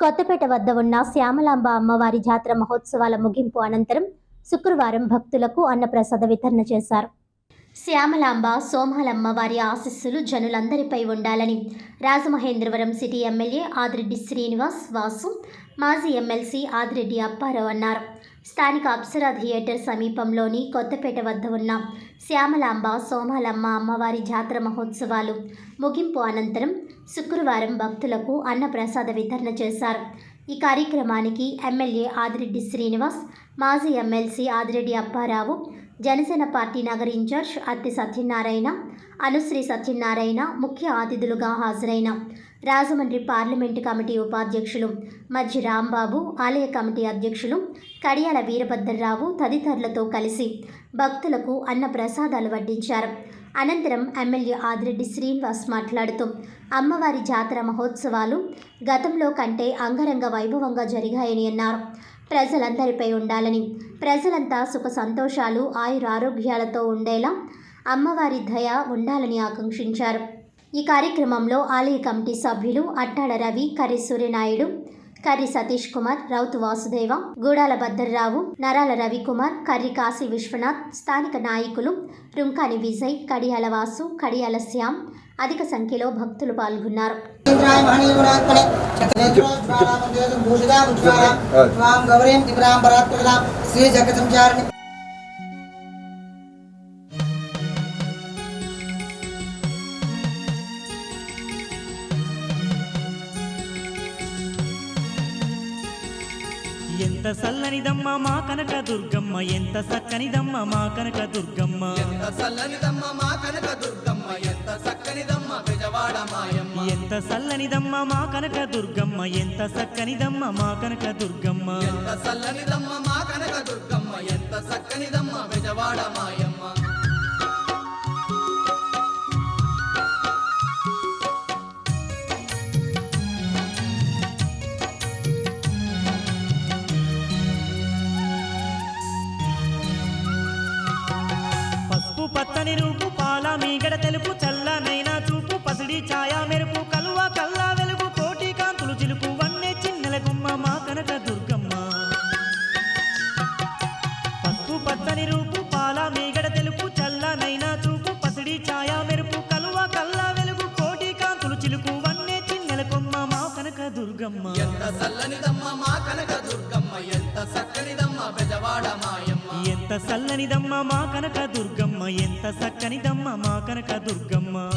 కొత్తపేట వద్ద ఉన్న శ్యామలాంబ అమ్మవారి జాతర మహోత్సవాల ముగింపు అనంతరం శుక్రవారం భక్తులకు అన్నప్రసాద వితరణ చేశారు. శ్యామలాంబ సోమాలమ్మ వారి ఆశస్సులు జనులందరిపై ఉండాలని రాజమహేంద్రవరం సిటీ ఎమ్మెల్యే ఆదిరెడ్డి శ్రీనివాస్ వాసు మాజీ ఎమ్మెల్సీ ఆదిరెడ్డి అప్పారావు అన్నారు. స్థానిక అప్సరా థియేటర్ సమీపంలోని కొత్తపేట వద్ద ఉన్న శ్యామలాంబ సోమాలమ్మ అమ్మవారి జాతర మహోత్సవాలు ముగింపు అనంతరం శుక్రవారం భక్తులకు అన్నప్రసాద వితరణ చేశారు. ఈ కార్యక్రమానికి ఎమ్మెల్యే ఆదిరెడ్డి శ్రీనివాస్ మాజీ ఎమ్మెల్సీ ఆదిరెడ్డి అప్పారావు జనసేన పార్టీ నగర ఇన్ఛార్జ్ అత్తి సత్యనారాయణ అనుశ్రీ సత్యనారాయణ ముఖ్య అతిథులుగా హాజరైన రాజమండ్రి పార్లమెంటు కమిటీ ఉపాధ్యక్షులు మధ్య రాంబాబు ఆలయ కమిటీ అధ్యక్షులు కడియాల వీరభద్రరావు తదితరులతో కలిసి భక్తులకు అన్న ప్రసాదాలు వడ్డించారు. అనంతరం ఎమ్మెల్యే ఆదిరెడ్డి శ్రీనివాస్ మాట్లాడుతూ అమ్మవారి జాతర మహోత్సవాలు గతంలో కంటే అంగరంగ వైభవంగా జరిగాయని అన్నారు. ప్రజలందరిపై ఉండాలని. ప్రజలంతా సుఖ సంతోషాలు ఆయురారోగ్యాలతో ఉండేలా అమ్మవారి దయ ఉండాలని ఆకాంక్షించారు. ఈ కార్యక్రమంలో ఆలయ కమిటీ సభ్యులు అట్టాడ రవి కర్రి సూర్యనాయుడు కర్రి సతీష్ కుమార్ రౌతు వాసుదేవ గూడాల భద్రరావు నరాల రవికుమార్ కర్రి కాశీ విశ్వనాథ్ స్థానిక నాయకులు రుంకాని విజయ్ కడియాల వాసు కడియాల శ్యామ్ అధిక సంఖ్యలో భక్తులు పాల్గొన్నారు. త్వాం గౌరీం త్రిపురాం పరాత్పరదాం శ్రీ జగత్సంచారిణి ఎంత సల్లనిదమ్మ మా కనక దుర్గమ్మ. ఎంత సక్కనిదమ్మ మా కనక దుర్గమ్మ. ఎంత చల్లనిదమ్మ మా కనక దుర్గమ్మ. ఎంత చక్కనిదమ్మ బెజవాడ మాయమ్మ. ఎంత సల్లనిదమ్మ మా కనక దుర్గమ్మ. ఎంత సక్కనిదమ్మ మా కనక దుర్గమ్మ. ఎంత చల్లనిదమ్మ మా కనక దుర్గమ్మ. ఎంత చక్కనిదమ్మ బెజవాడ మాయమ్మ. పచ్చని రూపు పాల మీగడ తెలుపు చల్లనైనా చూపు పసిడి ఛాయా మెరుపు కలువ కల్లా సల్లనిదమ్మ మా కనక దుర్గమ్మ. ఎంత సక్కనిదమ్మ మా కనక దుర్గమ్మ.